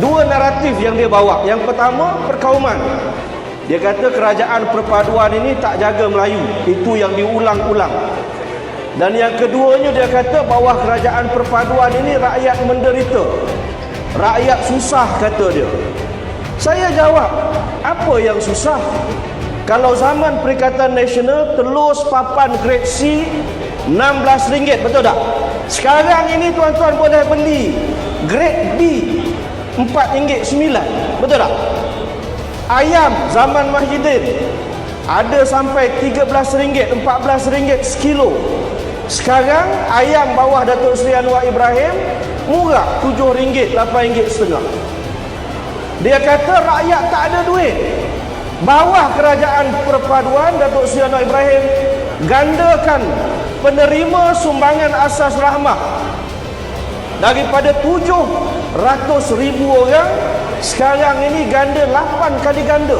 Dua naratif yang dia bawa. Yang pertama, perkauman. Dia kata kerajaan perpaduan ini tak jaga Melayu. Itu yang diulang-ulang. Dan yang keduanya dia kata bawah kerajaan perpaduan ini rakyat menderita. Rakyat susah kata dia. Saya jawab, apa yang susah? Kalau zaman Perikatan Nasional telur papan grade C RM16, betul tak? Sekarang ini tuan-tuan boleh beli grade B RM4.9, betul tak? Ayam zaman Mahidin ada sampai RM13, RM14 sekilo. Sekarang ayam bawah Datuk Seri Anwar Ibrahim murah RM7, RM8 setengah. Dia kata rakyat tak ada duit. Bawah kerajaan perpaduan Datuk Seri Anwar Ibrahim gandakan penerima sumbangan asas rahmah daripada 700 ribu orang sekarang ini ganda 8 kali ganda